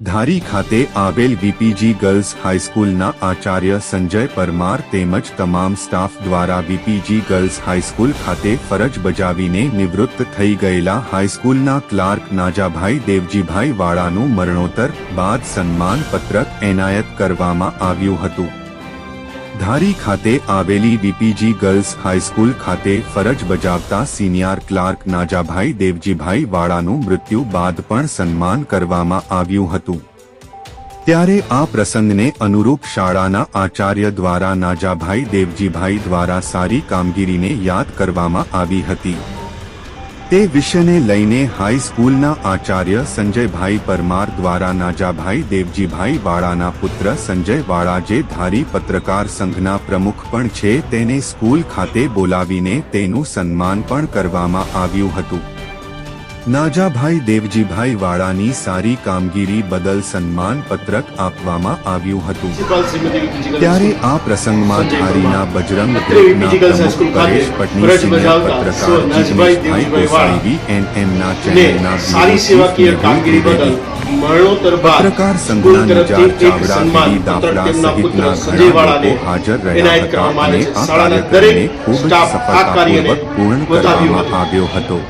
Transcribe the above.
ધારી ખાતે આવેલ વીપીજી ગર્લ્સ હાઈસ્કૂલના આચાર્ય સંજય પરમાર તેમજ તમામ સ્ટાફ દ્વારા વીપીજી ગર્લ્સ હાઈસ્કૂલ ખાતે ફરજ બજાવીને નિવૃત્ત થઈ ગયેલા હાઈસ્કૂલના ક્લાર્ક નાજાભાઈ દેવજીભાઈ વાળાનું મરણોત્તર બાદ સન્માન પત્રક એનાયત કરવામાં આવ્યું હતું. ધારી ખાતે આવેલી ડીપીજી ગર્લ્સ હાઈસ્કૂલ ખાતે ફરજ બજાવતા સિનિયર ક્લાર્ક નાજાભાઈ દેવજીભાઈ વાળાનું મૃત્યુ બાદ પણ સન્માન કરવામાં આવ્યું હતું. ત્યારે આ પ્રસંગને અનુરૂપ શાળાના આચાર્ય દ્વારા નાજાભાઈ દેવજીભાઈ દ્વારા સારી કામગીરીને યાદ કરવામાં આવી હતી. તે વિષયને લઈને હાઈસ્કૂલના આચાર્ય સંજયભાઈ પરમાર દ્વારા નાજાભાઈ દેવજીભાઈ વાળાના પુત્ર સંજય વાળા જે ધારી પત્રકાર સંઘના પ્રમુખ પણ છે તેને સ્કૂલ ખાતે બોલાવીને તેનું સન્માન પણ કરવામાં આવ્યું હતું. નાજાભાઈ દેવજીભાઈ વાળાની સારી કામગીરી બદલ સન્માન પત્રક આપવામાં આવ્યું હતું. ત્યારે આ પ્રસંગમાં ધારીના બજરંગ પરેશ પટની સિનિયર પત્રકાર સર ગોસાઈવી એન્ડ દેવજીભાઈ વાળા ગોસાવી એનએમના ને ચેનલના સારી સેવાકીય કામગીરી બદલ પત્રકાર સંઘના નિજાર ચાવડા સન્માન દાફડા સહિતના ઘણા લોકો હાજર રહ્યા હતા અને આ કાર્યક્રમને ખૂબ સફળતાપૂર્વક પૂર્ણ કરવામાં આવ્યો હતો.